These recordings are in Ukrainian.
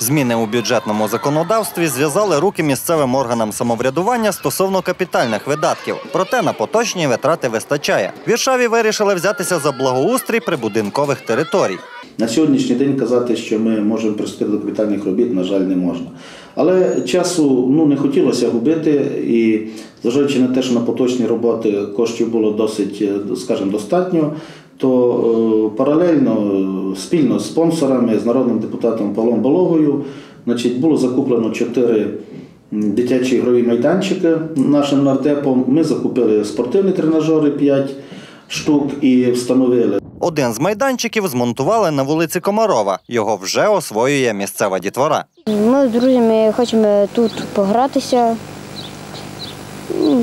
Зміни у бюджетному законодавстві зв'язали руки місцевим органам самоврядування стосовно капітальних видатків. Проте на поточні витрати вистачає. Віршаві вирішили взятися за благоустрій прибудинкових територій. На сьогоднішній день казати, що ми можемо приступити до капітальних робіт, на жаль, не можна. Але часу ну, не хотілося губити, і зважаючи на те, що на поточні роботи коштів було досить, е, скажімо, достатньо, то е, паралельно е, спільно з спонсорами, з народним депутатом Павлом Балогою, значить, було закуплено чотири дитячі ігрові майданчики нашим нардепом. Ми закупили спортивні тренажери 5 штук і встановили Один з майданчиків змонтували на вулиці Комарова. Його вже освоює місцева дітвора. Ми з друзями хочемо тут погратися,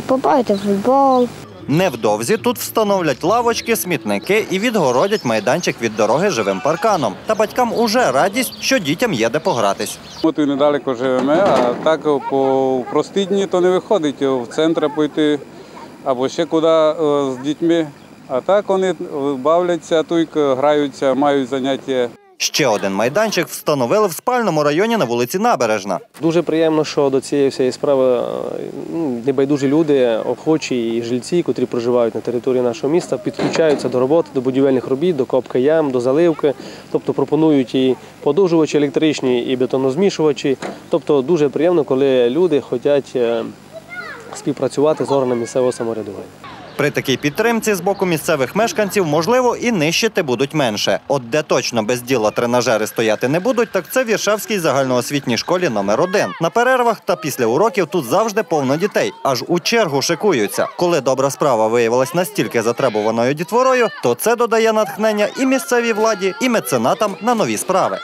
побавити в футбол. Невдовзі тут встановлять лавочки, смітники і відгородять майданчик від дороги живим парканом. Та батькам уже радість, що дітям є де погратись. Ми тут недалеко живемо, а так по прості дні то не виходить в центр пойти або ще куди е, з дітьми. А так вони бавляться, тут граються, мають заняття. Ще один майданчик встановили в спальному районі на вулиці Набережна. Дуже приємно, що до цієї всієї справи е, ну, небайдужі люди, охочі і жильці, котрі проживають на території нашого міста, підключаються до роботи, до будівельних робіт, до копки ям, до заливки. Тобто пропонують і подовжувачі електричні, і бетонозмішувачі. Тобто дуже приємно, коли люди хочуть е, співпрацювати з органами місцевого самоврядування. При такій підтримці з боку місцевих мешканців, можливо, і нищити будуть менше. От де точно без діла тренажери стояти не будуть, так це в Віршавській загальноосвітній школі номер 1 На перервах та після уроків тут завжди повно дітей, аж у чергу шикуються. Коли добра справа виявилась настільки затребуваною дітворою, то це додає натхнення і місцевій владі, і меценатам на нові справи.